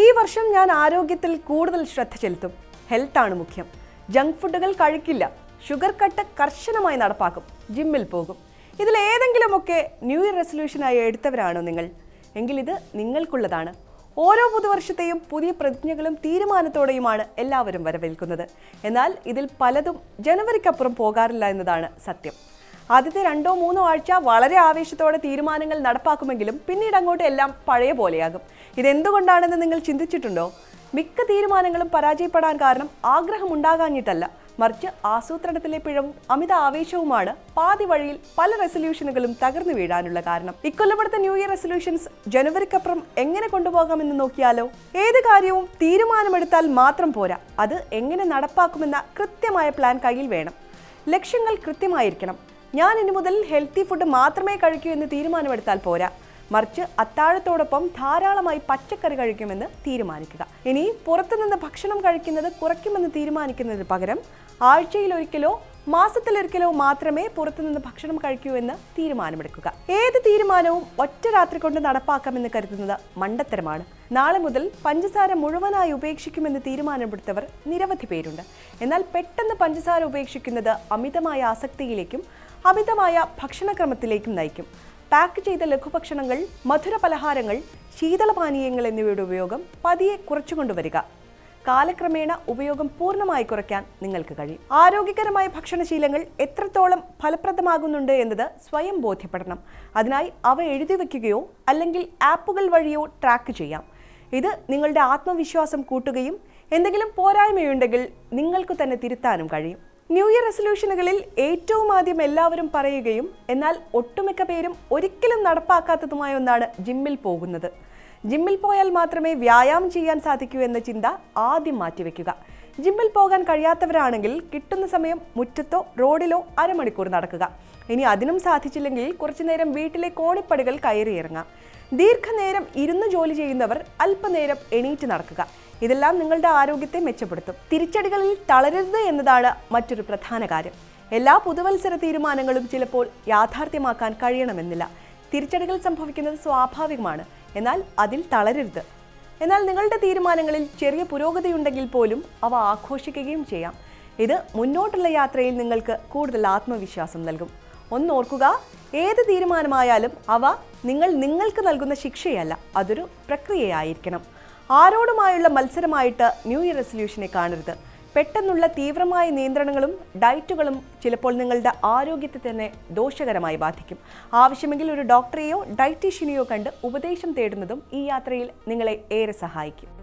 ഈ വർഷം ഞാൻ ആരോഗ്യത്തിൽ കൂടുതൽ ശ്രദ്ധ ചെലുത്തും. ഹെൽത്താണ് മുഖ്യം. ജങ്ക് ഫുഡുകൾ കഴിക്കില്ല. ഷുഗർ കട്ട് കർശനമായി നടപ്പാക്കും. ജിമ്മിൽ പോകും. ഇതിൽ ഏതെങ്കിലുമൊക്കെ ന്യൂ ഇയർ റെസൊല്യൂഷനായി എടുത്തവരാണോ നിങ്ങൾ? എങ്കിൽ ഇത് നിങ്ങൾക്കുള്ളതാണ്. ഓരോ പുതുവർഷത്തെയും പുതിയ പ്രതിജ്ഞകളും തീരുമാനത്തോടെയുമാണ് എല്ലാവരും വരവേൽക്കുന്നത്. എന്നാൽ ഇതിൽ പലതും ജനുവരിക്കപ്പുറം പോകാറില്ല എന്നതാണ് സത്യം. ആദ്യത്തെ രണ്ടോ മൂന്നോ ആഴ്ച വളരെ ആവേശത്തോടെ തീരുമാനങ്ങൾ നടപ്പാക്കുമെങ്കിലും പിന്നീട് അങ്ങോട്ട് എല്ലാം പഴയ പോലെയാകും. ഇതെന്തുകൊണ്ടാണെന്ന് നിങ്ങൾ ചിന്തിച്ചിട്ടുണ്ടോ? മിക്ക തീരുമാനങ്ങളും പരാജയപ്പെടാൻ കാരണം ആഗ്രഹം ഉണ്ടാകാഞ്ഞിട്ടല്ല മറിച്ച് ആസൂത്രണത്തിലെ പിഴവും അമിത ആവേശവുമാണ് പാതി വഴിയിൽ പല റെസൊല്യൂഷനുകളും തകർന്നു വീഴാനുള്ള കാരണം. ഇക്കൊല്ലപ്പെടുത്ത ന്യൂ ഇയർ റെസൊല്യൂഷൻസ് ജനുവരിക്കപ്പുറം എങ്ങനെ കൊണ്ടുപോകാമെന്ന് നോക്കിയാലോ? ഏത് കാര്യവും തീരുമാനമെടുത്താൽ മാത്രം പോരാ. അത് എങ്ങനെ നടപ്പാക്കുമെന്ന കൃത്യമായ പ്ലാൻ കയ്യിൽ വേണം. ലക്ഷ്യങ്ങൾ കൃത്യമായിരിക്കണം. ഞാൻ ഇനി മുതൽ ഹെൽത്തി ഫുഡ് മാത്രമേ കഴിക്കൂ എന്ന് തീരുമാനമെടുത്താൽ പോരാ. മറിച്ച് അത്താഴത്തോടൊപ്പം ധാരാളമായി പച്ചക്കറി കഴിക്കുമെന്ന് തീരുമാനിക്കുക. ഇനി പുറത്തുനിന്ന് ഭക്ഷണം കഴിക്കുന്നത് കുറയ്ക്കുമെന്ന് തീരുമാനിക്കുന്നതിന് പകരം ആഴ്ചയിൽ ഒരിക്കലോ മാസത്തിലൊരിക്കലോ മാത്രമേ പുറത്തുനിന്ന് ഭക്ഷണം കഴിക്കൂ എന്ന് തീരുമാനമെടുക്കുക. ഏത് തീരുമാനവും ഒറ്റ രാത്രി കൊണ്ട് നടപ്പാക്കാമെന്ന് കരുതുന്നത് മണ്ടത്തരമാണ്. നാളെ മുതൽ പഞ്ചസാര മുഴുവനായി ഉപേക്ഷിക്കുമെന്ന് തീരുമാനമെടുത്തവർ നിരവധി പേരുണ്ട്. എന്നാൽ പെട്ടെന്ന് പഞ്ചസാര ഉപേക്ഷിക്കുന്നത് അമിതമായ ആസക്തിയിലേക്കും അമിതമായ ഭക്ഷണക്രമത്തിലേക്കും നയിക്കും. പാക്ക് ചെയ്ത ലഘുഭക്ഷണങ്ങൾ മധുര പലഹാരങ്ങൾ ശീതളപാനീയങ്ങൾ എന്നിവയുടെ ഉപയോഗം പതിയെ കുറച്ചുകൊണ്ടുവരിക. കാലക്രമേണ ഉപയോഗം പൂർണമായി കുറയ്ക്കാൻ നിങ്ങൾക്ക് കഴിയും. ആരോഗ്യകരമായ ഭക്ഷണശീലങ്ങൾ എത്രത്തോളം ഫലപ്രദമാകുന്നുണ്ട് എന്നത് സ്വയം ബോധ്യപ്പെടണം. അതിനായി അവ എഴുതി വയ്ക്കുകയോ അല്ലെങ്കിൽ ആപ്പുകൾ വഴിയോ ട്രാക്ക് ചെയ്യാം. ഇത് നിങ്ങളുടെ ആത്മവിശ്വാസം കൂട്ടുകയും എന്തെങ്കിലും പോരായ്മയുണ്ടെങ്കിൽ നിങ്ങൾക്ക് തന്നെ തിരുത്താനും കഴിയും. ന്യൂ ഇയർ റെസൊല്യൂഷനുകളിൽ ഏറ്റവും ആദ്യം എല്ലാവരും പറയുകയും എന്നാൽ ഒട്ടുമിക്ക പേരും ഒരിക്കലും നടപ്പാക്കാത്തതുമായ ഒന്നാണ് ജിമ്മിൽ പോകുന്നത്. ജിമ്മിൽ പോയാൽ മാത്രമേ വ്യായാമം ചെയ്യാൻ സാധിക്കൂ എന്ന ചിന്ത ആദ്യം മാറ്റിവെക്കുക. ജിമ്മിൽ പോകാൻ കഴിയാത്തവരാണെങ്കിൽ കിട്ടുന്ന സമയം മുറ്റത്തോ റോഡിലോ അരമണിക്കൂർ നടക്കുക. ഇനി അതിനും സാധിച്ചില്ലെങ്കിൽ കുറച്ചു നേരം വീട്ടിലെ കോണിപ്പടികൾ കയറിയിറങ്ങാം ദീർഘനേരം ഇരുന്ന് ജോലി ചെയ്യുന്നവർ അല്പനേരം എണീറ്റ് നടക്കുക. ഇതെല്ലാം നിങ്ങളുടെ ആരോഗ്യത്തെ മെച്ചപ്പെടുത്തും. തിരിച്ചടികളിൽ തളരരുത് എന്നതാണ് മറ്റൊരു പ്രധാന കാര്യം. എല്ലാ പുതുവത്സര തീരുമാനങ്ങളും ചിലപ്പോൾ യാഥാർത്ഥ്യമാക്കാൻ കഴിയണമെന്നില്ല. തിരിച്ചടികൾ സംഭവിക്കുന്നത് സ്വാഭാവികമാണ്. എന്നാൽ അതിൽ തളരരുത്. എന്നാൽ നിങ്ങളുടെ തീരുമാനങ്ങളിൽ ചെറിയ പുരോഗതിയുണ്ടെങ്കിൽ പോലും അവ ആഘോഷിക്കുകയും ചെയ്യാം. ഇത് മുന്നോട്ടുള്ള യാത്രയിൽ നിങ്ങൾക്ക് കൂടുതൽ ആത്മവിശ്വാസം നൽകും. ഒന്നോർക്കുക ഏത് തീരുമാനമായാലും അവ നിങ്ങൾ നിങ്ങൾക്ക് നൽകുന്ന ശിക്ഷയല്ല അതൊരു പ്രക്രിയയായിരിക്കണം. ആരോടുമായുള്ള മത്സരമായിട്ട് ന്യൂ ഇയർ റെസൊല്യൂഷനെ കാണരുത്. പെട്ടെന്നുള്ള തീവ്രമായ നിയന്ത്രണങ്ങളും ഡയറ്റുകളും ചിലപ്പോൾ നിങ്ങളുടെ ആരോഗ്യത്തെ തന്നെ ദോഷകരമായി ബാധിക്കും. ആവശ്യമെങ്കിൽ ഒരു ഡോക്ടറെയോ ഡയറ്റീഷ്യനെയോ കണ്ട് ഉപദേശം തേടുന്നതും ഈ യാത്രയിൽ നിങ്ങളെ ഏറെ സഹായിക്കും.